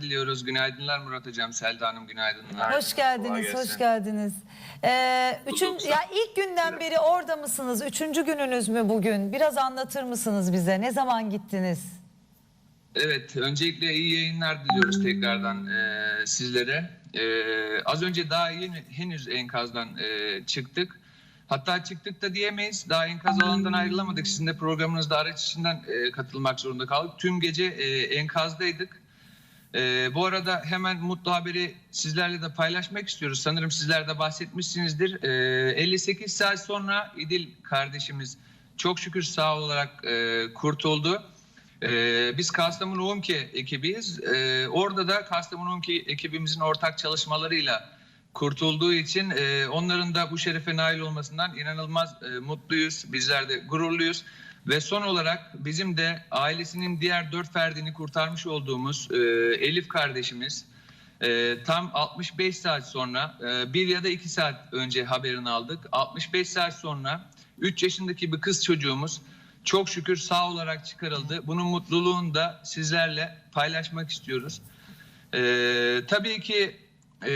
diliyoruz. Günaydınlar Murat Hocam, Selda Hanım günaydınlar. Hoş geldiniz, hoş geldiniz. Ee, üçün, ya ilk günden beri orada mısınız? Üçüncü gününüz mü bugün? Biraz anlatır mısınız bize? Ne zaman gittiniz? Evet, öncelikle iyi yayınlar diliyoruz tekrardan e, sizlere. E, az önce daha yeni henüz enkazdan e, çıktık. Hatta çıktık da diyemeyiz. Daha enkaz alanından ayrılamadık. Sizin de programınızda araç içinden e, katılmak zorunda kaldık. Tüm gece e, enkazdaydık. E, bu arada hemen mutlu haberi sizlerle de paylaşmak istiyoruz. Sanırım sizler de bahsetmişsinizdir. E, 58 saat sonra İdil kardeşimiz çok şükür sağ olarak e, kurtuldu. Ee, biz Kastamonu UMKE ekibiyiz. Ee, orada da Kastamonu UMKE ekibimizin ortak çalışmalarıyla kurtulduğu için e, onların da bu şerefe nail olmasından inanılmaz e, mutluyuz. Bizler de gururluyuz. Ve son olarak bizim de ailesinin diğer dört ferdini kurtarmış olduğumuz e, Elif kardeşimiz e, tam 65 saat sonra e, bir ya da iki saat önce haberini aldık. 65 saat sonra 3 yaşındaki bir kız çocuğumuz çok şükür sağ olarak çıkarıldı. Bunun mutluluğunu da sizlerle paylaşmak istiyoruz. Ee, tabii ki e,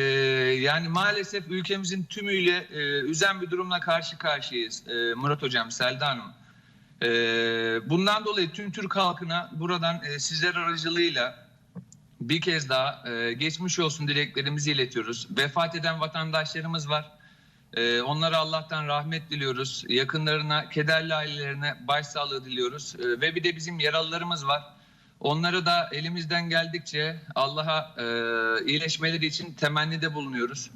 yani maalesef ülkemizin tümüyle e, üzen bir durumla karşı karşıyayız e, Murat Hocam, Selda Hanım. E, bundan dolayı tüm Türk halkına buradan e, sizler aracılığıyla bir kez daha e, geçmiş olsun dileklerimizi iletiyoruz. Vefat eden vatandaşlarımız var. Ee, onlara Allah'tan rahmet diliyoruz. Yakınlarına, kederli ailelerine başsağlığı diliyoruz. Ee, ve bir de bizim yaralılarımız var. Onları da elimizden geldikçe Allah'a e, iyileşmeleri için temennide bulunuyoruz.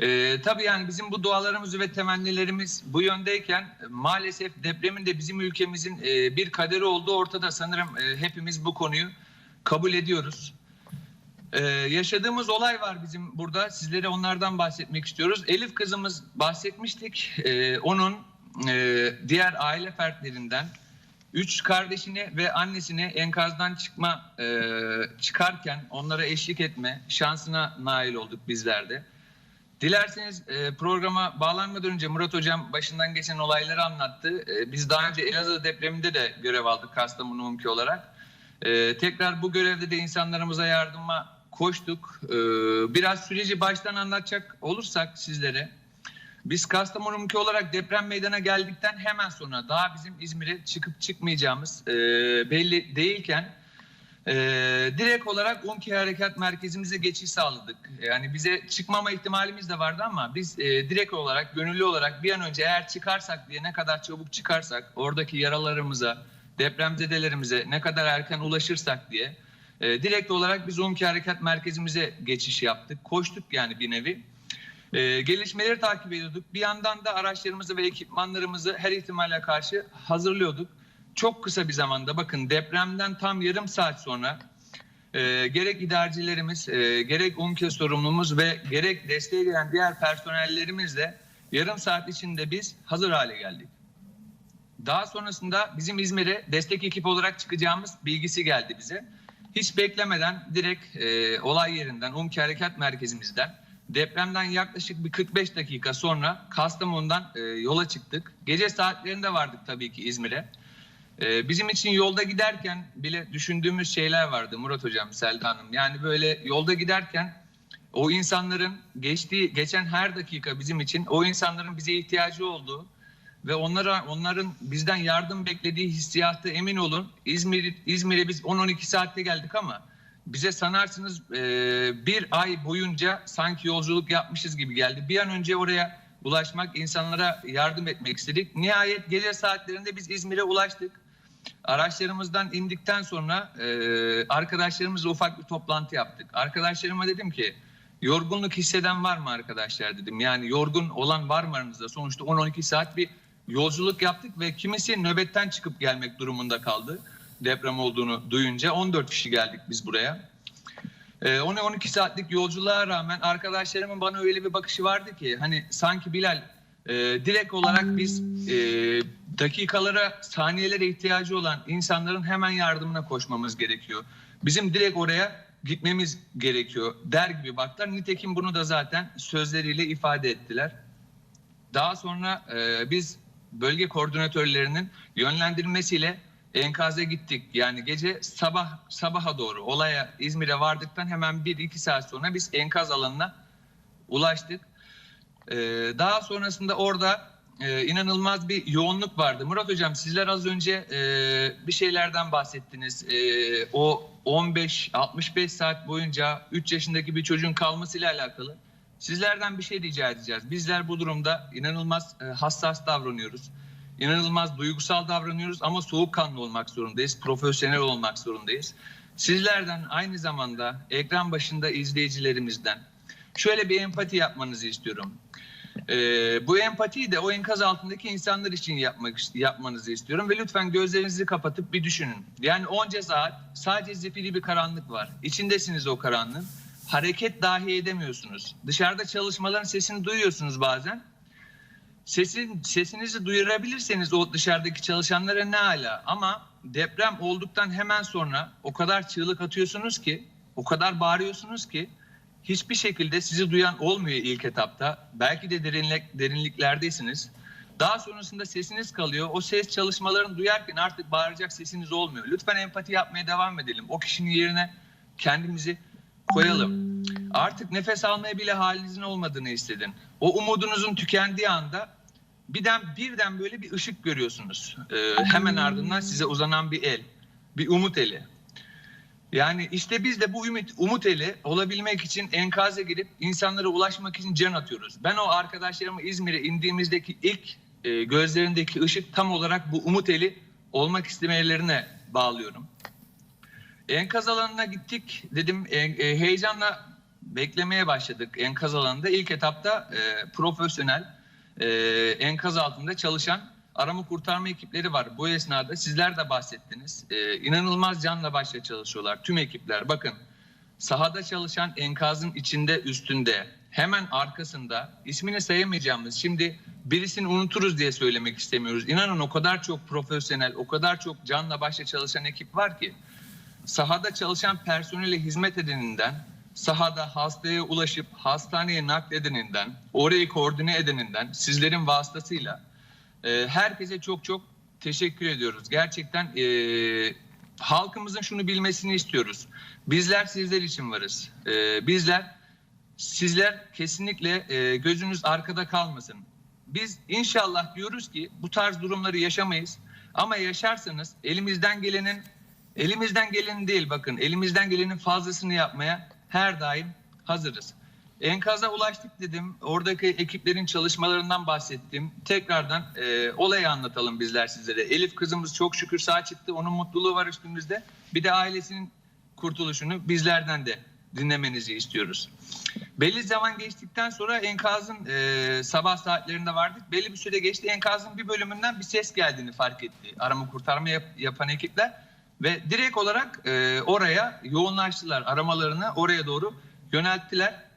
Ee, tabii yani bizim bu dualarımız ve temennilerimiz bu yöndeyken e, maalesef depremin de bizim ülkemizin e, bir kaderi olduğu ortada. Sanırım e, hepimiz bu konuyu kabul ediyoruz. Ee, yaşadığımız olay var bizim burada. Sizlere onlardan bahsetmek istiyoruz. Elif kızımız bahsetmiştik. Ee, onun e, diğer aile fertlerinden üç kardeşini ve annesini enkazdan çıkma e, çıkarken onlara eşlik etme şansına nail olduk bizler de. Dilerseniz e, programa bağlanmadan önce Murat Hocam başından geçen olayları anlattı. E, biz daha önce Elazığ depreminde de görev aldık Kastamonu UMKE olarak. Ee, tekrar bu görevde de insanlarımıza yardıma koştuk. Biraz süreci baştan anlatacak olursak sizlere. Biz Kastamonu Mülki olarak deprem meydana geldikten hemen sonra daha bizim İzmir'e çıkıp çıkmayacağımız e, belli değilken e, direkt olarak UMKE Harekat Merkezimize geçiş sağladık. Yani bize çıkmama ihtimalimiz de vardı ama biz e, direkt olarak, gönüllü olarak bir an önce eğer çıkarsak diye ne kadar çabuk çıkarsak oradaki yaralarımıza, depremzedelerimize ne kadar erken ulaşırsak diye e, direkt olarak biz UMKE Harekat Merkezimize geçiş yaptık. Koştuk yani bir nevi. E, gelişmeleri takip ediyorduk. Bir yandan da araçlarımızı ve ekipmanlarımızı her ihtimale karşı hazırlıyorduk. Çok kısa bir zamanda bakın depremden tam yarım saat sonra e, gerek idarecilerimiz, e, gerek UMKE sorumlumuz ve gerek desteğe gelen diğer personellerimizle yarım saat içinde biz hazır hale geldik. Daha sonrasında bizim İzmir'e destek ekip olarak çıkacağımız bilgisi geldi bize. Hiç beklemeden direkt e, olay yerinden, UMKE Harekat Merkezimizden depremden yaklaşık bir 45 dakika sonra Kastamonu'dan e, yola çıktık. Gece saatlerinde vardık tabii ki İzmir'e. E, bizim için yolda giderken bile düşündüğümüz şeyler vardı Murat Hocam, Selda Hanım. Yani böyle yolda giderken o insanların geçtiği, geçen her dakika bizim için o insanların bize ihtiyacı olduğu ve onlara onların bizden yardım beklediği hissiyatı emin olun. İzmir İzmir'e biz 10-12 saatte geldik ama bize sanarsınız e, bir ay boyunca sanki yolculuk yapmışız gibi geldi. Bir an önce oraya ulaşmak, insanlara yardım etmek istedik. Nihayet gece saatlerinde biz İzmir'e ulaştık. Araçlarımızdan indikten sonra e, arkadaşlarımızla ufak bir toplantı yaptık. Arkadaşlarıma dedim ki yorgunluk hisseden var mı arkadaşlar dedim. Yani yorgun olan var mı aranızda? Sonuçta 10-12 saat bir yolculuk yaptık ve kimisi nöbetten çıkıp gelmek durumunda kaldı. Deprem olduğunu duyunca 14 kişi geldik biz buraya. Ee, 10-12 saatlik yolculuğa rağmen arkadaşlarımın bana öyle bir bakışı vardı ki hani sanki Bilal e, direkt olarak biz e, dakikalara, saniyelere ihtiyacı olan insanların hemen yardımına koşmamız gerekiyor. Bizim direkt oraya gitmemiz gerekiyor der gibi baktılar. Nitekim bunu da zaten sözleriyle ifade ettiler. Daha sonra e, biz bölge koordinatörlerinin yönlendirmesiyle enkaza gittik. Yani gece sabah sabaha doğru olaya İzmir'e vardıktan hemen 1-2 saat sonra biz enkaz alanına ulaştık. Ee, daha sonrasında orada e, inanılmaz bir yoğunluk vardı. Murat Hocam sizler az önce e, bir şeylerden bahsettiniz. E, o 15-65 saat boyunca 3 yaşındaki bir çocuğun kalmasıyla alakalı. Sizlerden bir şey rica edeceğiz. Bizler bu durumda inanılmaz hassas davranıyoruz. İnanılmaz duygusal davranıyoruz ama soğukkanlı olmak zorundayız. Profesyonel olmak zorundayız. Sizlerden aynı zamanda ekran başında izleyicilerimizden şöyle bir empati yapmanızı istiyorum. Ee, bu empatiyi de o enkaz altındaki insanlar için yapmak yapmanızı istiyorum ve lütfen gözlerinizi kapatıp bir düşünün. Yani onca saat sadece zifiri bir karanlık var. İçindesiniz o karanlığın. Hareket dahi edemiyorsunuz. Dışarıda çalışmaların sesini duyuyorsunuz bazen. Sesin sesinizi duyurabilirseniz o dışarıdaki çalışanlara ne ala ama deprem olduktan hemen sonra o kadar çığlık atıyorsunuz ki, o kadar bağırıyorsunuz ki hiçbir şekilde sizi duyan olmuyor ilk etapta. Belki de derinlik, derinliklerdesiniz. Daha sonrasında sesiniz kalıyor. O ses çalışmalarını duyarken artık bağıracak sesiniz olmuyor. Lütfen empati yapmaya devam edelim. O kişinin yerine kendimizi koyalım. Artık nefes almaya bile halinizin olmadığını hissedin. O umudunuzun tükendiği anda birden birden böyle bir ışık görüyorsunuz. Ee, hemen ardından size uzanan bir el, bir umut eli. Yani işte biz de bu ümit, umut eli olabilmek için enkaza girip insanlara ulaşmak için can atıyoruz. Ben o arkadaşlarımı İzmir'e indiğimizdeki ilk e, gözlerindeki ışık tam olarak bu umut eli olmak istemelerine bağlıyorum. Enkaz alanına gittik. Dedim e, e, heyecanla beklemeye başladık enkaz alanında. İlk etapta e, profesyonel e, enkaz altında çalışan arama kurtarma ekipleri var. Bu esnada sizler de bahsettiniz. E, inanılmaz canla başla çalışıyorlar tüm ekipler. Bakın sahada çalışan enkazın içinde üstünde hemen arkasında ismini sayamayacağımız şimdi birisini unuturuz diye söylemek istemiyoruz. İnanın o kadar çok profesyonel, o kadar çok canla başla çalışan ekip var ki sahada çalışan personele hizmet edeninden, sahada hastaya ulaşıp hastaneye nakledeninden, orayı koordine edeninden, sizlerin vasıtasıyla e, herkese çok çok teşekkür ediyoruz. Gerçekten e, halkımızın şunu bilmesini istiyoruz. Bizler sizler için varız. E, bizler, sizler kesinlikle e, gözünüz arkada kalmasın. Biz inşallah diyoruz ki bu tarz durumları yaşamayız. Ama yaşarsanız elimizden gelenin Elimizden gelenin değil bakın elimizden gelenin fazlasını yapmaya her daim hazırız. Enkaza ulaştık dedim. Oradaki ekiplerin çalışmalarından bahsettim. Tekrardan e, olayı anlatalım bizler sizlere. Elif kızımız çok şükür sağ çıktı. Onun mutluluğu var üstümüzde. Bir de ailesinin kurtuluşunu bizlerden de dinlemenizi istiyoruz. Belli zaman geçtikten sonra enkazın e, sabah saatlerinde vardık. Belli bir süre geçti. Enkazın bir bölümünden bir ses geldiğini fark etti. Arama kurtarma yap- yapan ekipler. Ve direkt olarak e, oraya yoğunlaştılar. Aramalarını oraya doğru yönelttiler.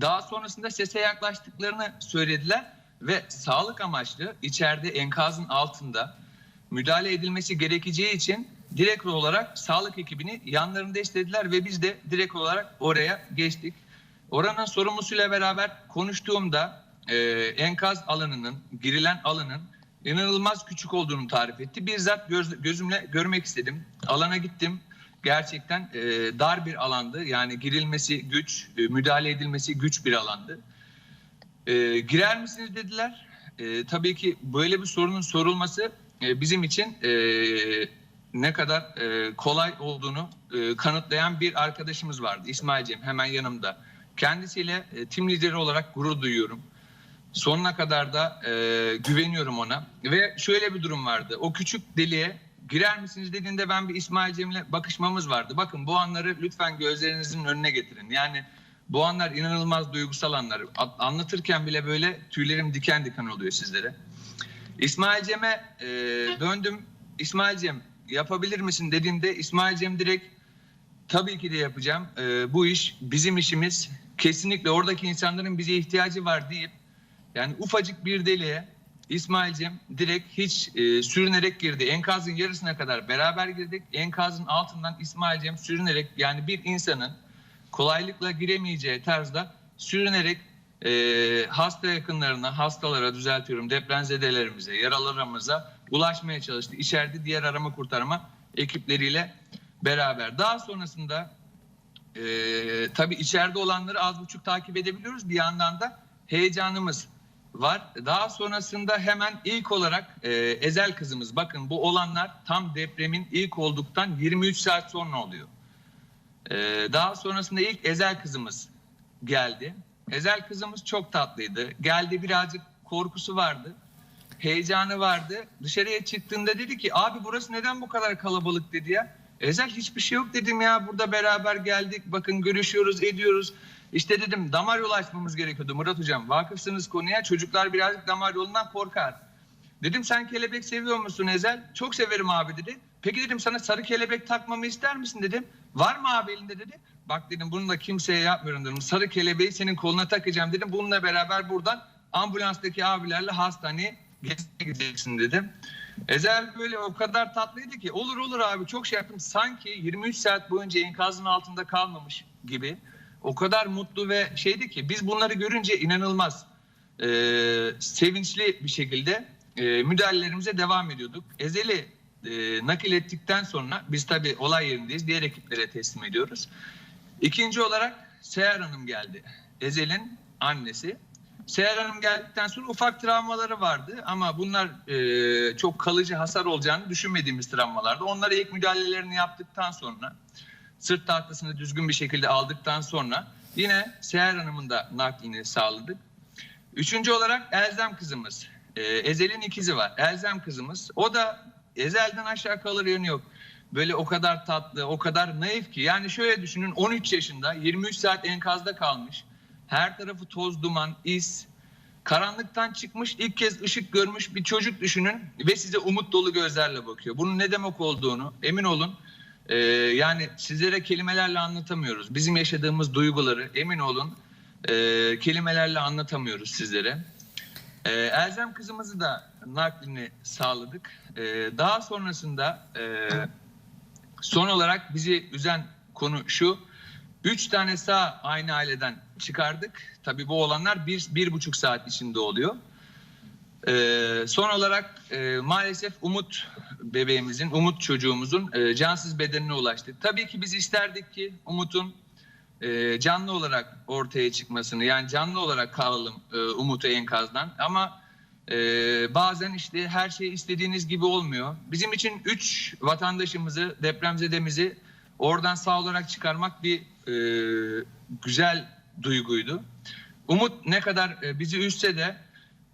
Daha sonrasında sese yaklaştıklarını söylediler ve sağlık amaçlı içeride enkazın altında müdahale edilmesi gerekeceği için direkt olarak sağlık ekibini yanlarında istediler ve biz de direkt olarak oraya geçtik. Oranın sorumlusuyla beraber konuştuğumda e, enkaz alanının, girilen alanın inanılmaz küçük olduğunu tarif etti. Bizzat göz, gözümle görmek istedim. Alana gittim. Gerçekten e, dar bir alandı. Yani girilmesi güç, e, müdahale edilmesi güç bir alandı. E, girer misiniz dediler. E, tabii ki böyle bir sorunun sorulması e, bizim için e, ne kadar e, kolay olduğunu e, kanıtlayan bir arkadaşımız vardı. İsmail Cem hemen yanımda. Kendisiyle e, tim lideri olarak gurur duyuyorum. Sonuna kadar da e, güveniyorum ona. Ve şöyle bir durum vardı. O küçük deliğe girer misiniz dediğinde ben bir İsmail Cem'le bakışmamız vardı. Bakın bu anları lütfen gözlerinizin önüne getirin. Yani bu anlar inanılmaz duygusal anlar. Anlatırken bile böyle tüylerim diken diken oluyor sizlere. İsmail Cem'e e, döndüm. İsmail Cem yapabilir misin dediğimde İsmail Cem direkt tabii ki de yapacağım. E, bu iş bizim işimiz. Kesinlikle oradaki insanların bize ihtiyacı var deyip yani ufacık bir deliğe İsmail'cim direkt hiç e, sürünerek girdi. Enkazın yarısına kadar beraber girdik. Enkazın altından İsmail'cim sürünerek yani bir insanın kolaylıkla giremeyeceği tarzda sürünerek e, hasta yakınlarına, hastalara düzeltiyorum depremzedelerimize, yaralarımıza ulaşmaya çalıştı. İçeride diğer arama kurtarma ekipleriyle beraber. Daha sonrasında e, tabii içeride olanları az buçuk takip edebiliyoruz. Bir yandan da heyecanımız var. Daha sonrasında hemen ilk olarak e, Ezel kızımız bakın bu olanlar tam depremin ilk olduktan 23 saat sonra oluyor. E, daha sonrasında ilk Ezel kızımız geldi. Ezel kızımız çok tatlıydı. Geldi birazcık korkusu vardı. Heyecanı vardı. Dışarıya çıktığında dedi ki abi burası neden bu kadar kalabalık dedi ya. Ezel hiçbir şey yok dedim ya burada beraber geldik bakın görüşüyoruz ediyoruz. İşte dedim damar yolu açmamız gerekiyordu Murat hocam. Vakıfsınız konuya çocuklar birazcık damar yolundan korkar. Dedim sen kelebek seviyor musun Ezel? Çok severim abi dedi. Peki dedim sana sarı kelebek takmamı ister misin dedim. Var mı abi elinde dedi. Bak dedim bunu da kimseye yapmıyorum dedim. Sarı kelebeği senin koluna takacağım dedim. Bununla beraber buradan ambulanstaki abilerle hastaneye gideceksin dedim. Ezel böyle o kadar tatlıydı ki olur olur abi çok şey yaptım. Sanki 23 saat boyunca enkazın altında kalmamış gibi. O kadar mutlu ve şeydi ki biz bunları görünce inanılmaz e, sevinçli bir şekilde e, müdahalelerimize devam ediyorduk. Ezel'i e, nakil ettikten sonra biz tabii olay yerindeyiz. Diğer ekiplere teslim ediyoruz. İkinci olarak Seher Hanım geldi. Ezel'in annesi. Seher Hanım geldikten sonra ufak travmaları vardı ama bunlar e, çok kalıcı hasar olacağını düşünmediğimiz travmalardı. Onlara ilk müdahalelerini yaptıktan sonra sırt tahtasını düzgün bir şekilde aldıktan sonra yine Seher Hanım'ın da naklini sağladık. Üçüncü olarak Elzem kızımız. Ee, Ezel'in ikizi var. Elzem kızımız. O da Ezel'den aşağı kalır yönü yok. Böyle o kadar tatlı, o kadar naif ki. Yani şöyle düşünün 13 yaşında 23 saat enkazda kalmış. Her tarafı toz, duman, iz. Karanlıktan çıkmış ilk kez ışık görmüş bir çocuk düşünün ve size umut dolu gözlerle bakıyor. Bunun ne demek olduğunu emin olun ee, yani sizlere kelimelerle anlatamıyoruz. Bizim yaşadığımız duyguları emin olun e, kelimelerle anlatamıyoruz sizlere. Ee, Elzem kızımızı da naklini sağladık. Ee, daha sonrasında e, son olarak bizi üzen konu şu. Üç tane sağ aynı aileden çıkardık. Tabii bu olanlar bir, bir buçuk saat içinde oluyor. Ee, son olarak e, maalesef Umut bebeğimizin, Umut çocuğumuzun e, cansız bedenine ulaştık. Tabii ki biz isterdik ki Umut'un e, canlı olarak ortaya çıkmasını, yani canlı olarak kalalım e, Umut'u enkazdan. Ama e, bazen işte her şey istediğiniz gibi olmuyor. Bizim için üç vatandaşımızı, depremzedemizi oradan sağ olarak çıkarmak bir e, güzel duyguydu. Umut ne kadar e, bizi üzse de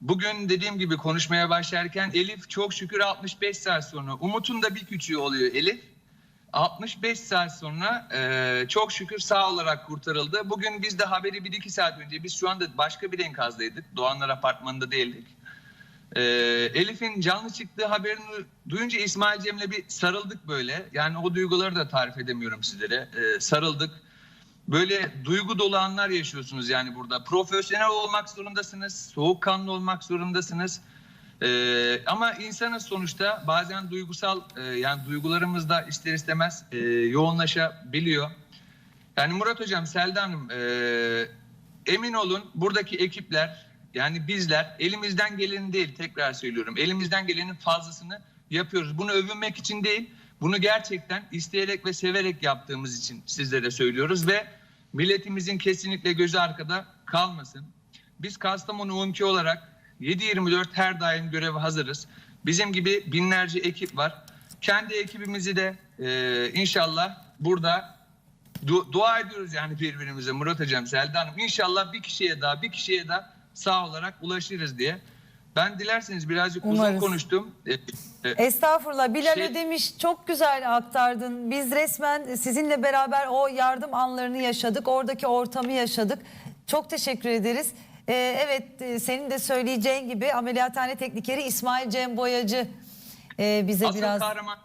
Bugün dediğim gibi konuşmaya başlarken Elif çok şükür 65 saat sonra. Umut'un da bir küçüğü oluyor Elif. 65 saat sonra e, çok şükür sağ olarak kurtarıldı. Bugün biz de haberi 1-2 saat önce biz şu anda başka bir enkazdaydık. Doğanlar Apartmanı'nda değildik. E, Elif'in canlı çıktığı haberini duyunca İsmail Cem'le bir sarıldık böyle. Yani o duyguları da tarif edemiyorum sizlere. E, sarıldık. Böyle duygu dolu anlar yaşıyorsunuz yani burada. Profesyonel olmak zorundasınız, soğukkanlı olmak zorundasınız. Ee, ama insanın sonuçta bazen duygusal, e, yani duygularımız da ister istemez e, yoğunlaşabiliyor. Yani Murat Hocam, Selda Hanım, e, emin olun buradaki ekipler, yani bizler elimizden geleni değil tekrar söylüyorum. Elimizden gelenin fazlasını yapıyoruz. Bunu övünmek için değil, bunu gerçekten isteyerek ve severek yaptığımız için sizlere söylüyoruz ve milletimizin kesinlikle gözü arkada kalmasın. Biz Kastamonu UMKİ olarak 7-24 her daim göreve hazırız. Bizim gibi binlerce ekip var. Kendi ekibimizi de e, inşallah burada du- dua ediyoruz yani birbirimize Murat Hocam, Selda Hanım. İnşallah bir kişiye daha, bir kişiye daha sağ olarak ulaşırız diye. Ben dilerseniz birazcık uzun Umarız. konuştum. E, e, Estağfurullah Bilal Şey- Ödemiş çok güzel aktardın. Biz resmen sizinle beraber o yardım anlarını yaşadık. Oradaki ortamı yaşadık. Çok teşekkür ederiz. Ee, evet e, senin de söyleyeceğin gibi ameliyathane teknikeri İsmail Cem Boyacı e, bize Asıl biraz kahraman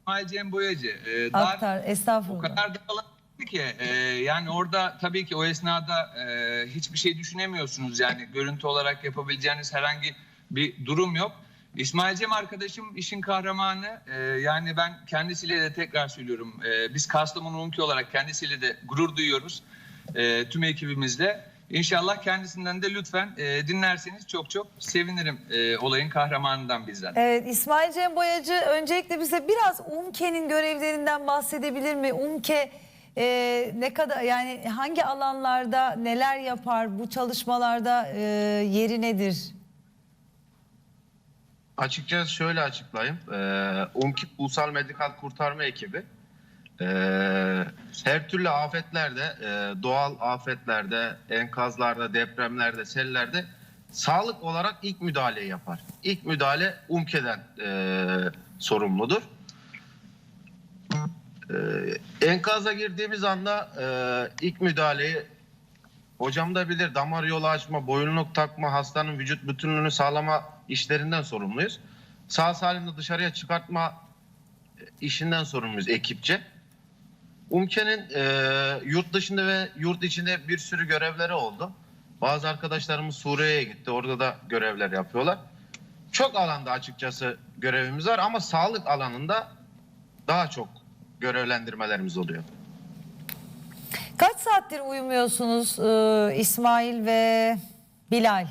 İsmail Cem Boyacı. Ee, daha aktar. o Estağfurullah. kadar dağılmıştı ki e, yani orada tabii ki o esnada e, hiçbir şey düşünemiyorsunuz. Yani görüntü olarak yapabileceğiniz herhangi bir durum yok. İsmail Cem arkadaşım işin kahramanı. E, yani ben kendisiyle de tekrar söylüyorum. E, biz Kastamonu Unki olarak kendisiyle de gurur duyuyoruz. E, tüm ekibimizle. İnşallah kendisinden de lütfen e, dinlerseniz çok çok sevinirim e, olayın kahramanından bizzat. Evet İsmail Cem Boyacı öncelikle bize biraz UMKE'nin görevlerinden bahsedebilir mi? UMKE e, ne kadar yani hangi alanlarda neler yapar? Bu çalışmalarda e, yeri nedir? Açıkçası şöyle açıklayayım. Ee, UMKİP Ulusal Medikal Kurtarma Ekibi ee, her türlü afetlerde, e, doğal afetlerde, enkazlarda, depremlerde, sellerde sağlık olarak ilk müdahaleyi yapar. İlk müdahale UMKE'den e, sorumludur. Ee, enkaza girdiğimiz anda e, ilk müdahaleyi hocam da bilir damar yolu açma, boyunluk takma, hastanın vücut bütünlüğünü sağlama işlerinden sorumluyuz. Sağ salim dışarıya çıkartma e, işinden sorumluyuz ekipçe. UMKE'nin e, yurt dışında ve yurt içinde bir sürü görevleri oldu. Bazı arkadaşlarımız Suriye'ye gitti. Orada da görevler yapıyorlar. Çok alanda açıkçası görevimiz var ama sağlık alanında daha çok görevlendirmelerimiz oluyor. Kaç saattir uyumuyorsunuz e, İsmail ve Bilal?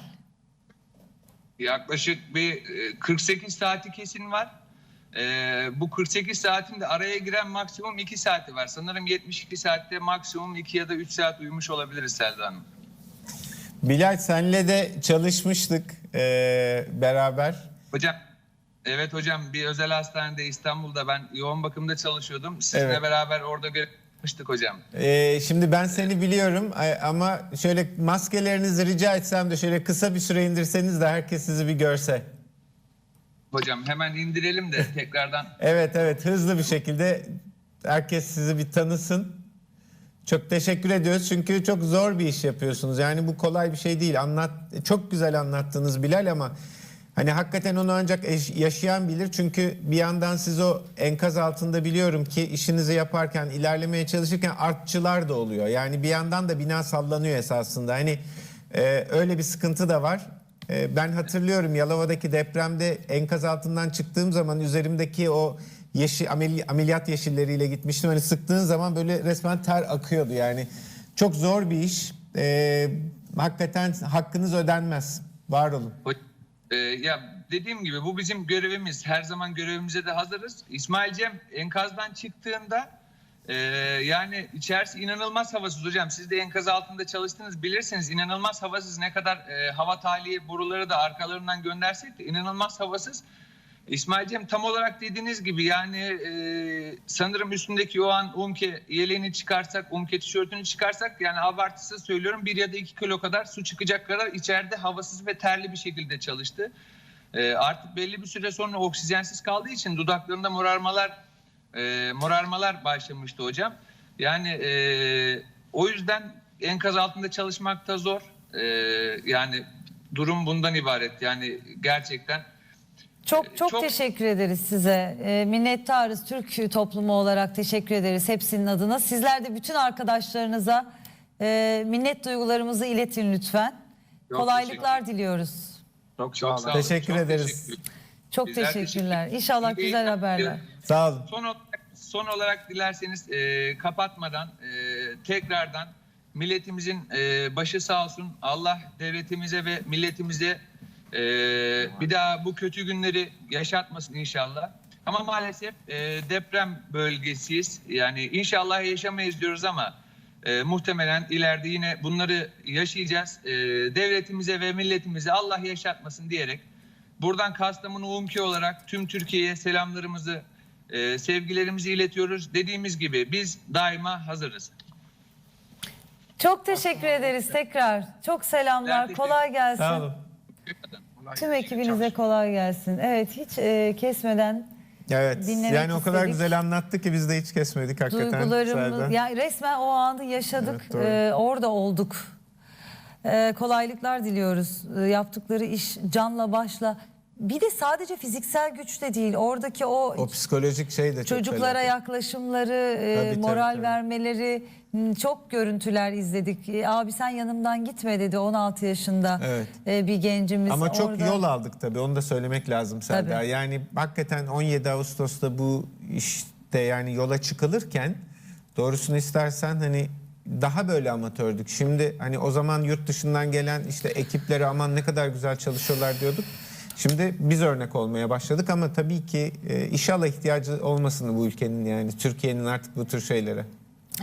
Yaklaşık bir e, 48 saati kesin var. E, bu 48 saatin de araya giren maksimum 2 saati var. Sanırım 72 saatte maksimum 2 ya da 3 saat uyumuş olabiliriz Selda Hanım. Bilal senle de çalışmıştık eee, beraber. Hocam Evet hocam bir özel hastanede İstanbul'da ben yoğun bakımda çalışıyordum. Sizinle Evet. beraber orada görüşmüştük hocam. Eee, şimdi ben seni biliyorum ama şöyle maskelerinizi rica etsem de şöyle kısa bir süre indirseniz de herkes sizi bir görse. Hocam hemen indirelim de tekrardan. Evet evet hızlı bir şekilde herkes sizi bir tanısın. Çok teşekkür ediyoruz çünkü çok zor bir iş yapıyorsunuz. Yani bu kolay bir şey değil. Anlat çok güzel anlattınız Bilal ama hani hakikaten onu ancak yaşayan bilir. Çünkü bir yandan siz o enkaz altında biliyorum ki işinizi yaparken ilerlemeye çalışırken artçılar da oluyor. Yani bir yandan da bina sallanıyor esasında. Hani e, öyle bir sıkıntı da var. E, ben hatırlıyorum Yalova'daki depremde enkaz altından çıktığım zaman üzerimdeki o yeşil ameli- ameliyat yeşilleriyle gitmiştim. Hani sıktığın zaman böyle resmen ter akıyordu yani. Çok zor bir iş. E, hakikaten hakkınız ödenmez. Var olun. Ho- Ee, ya dediğim gibi bu bizim görevimiz. Her zaman görevimize de hazırız. İsmail Cem enkazdan çıktığında e, yani içerisi inanılmaz havasız hocam. Siz de enkaz altında çalıştınız bilirsiniz. inanılmaz havasız ne kadar e, hava tahliye boruları da arkalarından göndersek de inanılmaz havasız. İsmail Cem tam olarak dediğiniz gibi yani e, sanırım üstündeki o an umke yeleğini çıkarsak, umke tişörtünü çıkarsak yani abartısız söylüyorum bir ya da iki kilo kadar su çıkacak kadar içeride havasız ve terli bir şekilde çalıştı. E, artık belli bir süre sonra oksijensiz kaldığı için dudaklarında morarmalar e, morarmalar başlamıştı hocam. Yani e, o yüzden enkaz altında çalışmak da zor. E, yani durum bundan ibaret. Yani gerçekten Çok çok, çok- teşekkür ederiz size. E, minnettarız Türk toplumu olarak teşekkür ederiz hepsinin adına. Sizler de bütün arkadaşlarınıza e, minnet duygularımızı iletin lütfen. Çok Teşekkürler diliyoruz. Çok çok sağ olun. Teşekkür Çok ederiz. teşekkür- Çok Bizler teşekkürler. teşekkür- İnşallah İyi güzel haberler. Sağ olun. Son olarak, son olarak dilerseniz e, kapatmadan e, tekrardan milletimizin e, başı sağ olsun. Allah devletimize ve milletimize e, bir daha bu kötü günleri yaşatmasın inşallah. Ama maalesef e, deprem bölgesiyiz. Yani inşallah yaşamayız diyoruz ama e, muhtemelen ileride yine bunları yaşayacağız. E, devletimize ve milletimize Allah yaşatmasın diyerek Buradan Kastamonu UMKE olarak tüm Türkiye'ye selamlarımızı, e, sevgilerimizi iletiyoruz. Dediğimiz gibi biz daima hazırız. Çok teşekkür ederiz tekrar. Çok selamlar. Kolay gelsin. Sağ olun. Tüm ekibinize kolay gelsin. Evet hiç e, kesmeden Evet. Dinlemek yani o kadar istedik. güzel anlattı ki biz de hiç kesmedik hakikaten. duygularımız yani resmen o anı yaşadık. Evet, e, orada olduk. E, kolaylıklar diliyoruz. E, yaptıkları iş canla başla. Bir de sadece fiziksel güç de değil. Oradaki o O psikolojik şey de çok çocuklara felaket. yaklaşımları, e, Tabii, tabii, moral tabii. vermeleri m, çok görüntüler izledik. E, Abi sen yanımdan gitme dedi 16 yaşında Evet. e, bir gencimiz. Ama çok orada. yol aldık tabii onu da söylemek lazım Serdar. Tabii. Yani hakikaten 17 Ağustos'ta bu işte yani yola çıkılırken doğrusunu istersen hani daha böyle amatördük. Şimdi hani o zaman yurt dışından gelen işte ekipleri aman ne kadar güzel çalışıyorlar diyorduk. Şimdi biz örnek olmaya başladık ama tabii ki e, inşallah ihtiyacı olmasın bu ülkenin yani Türkiye'nin artık bu tür şeylere.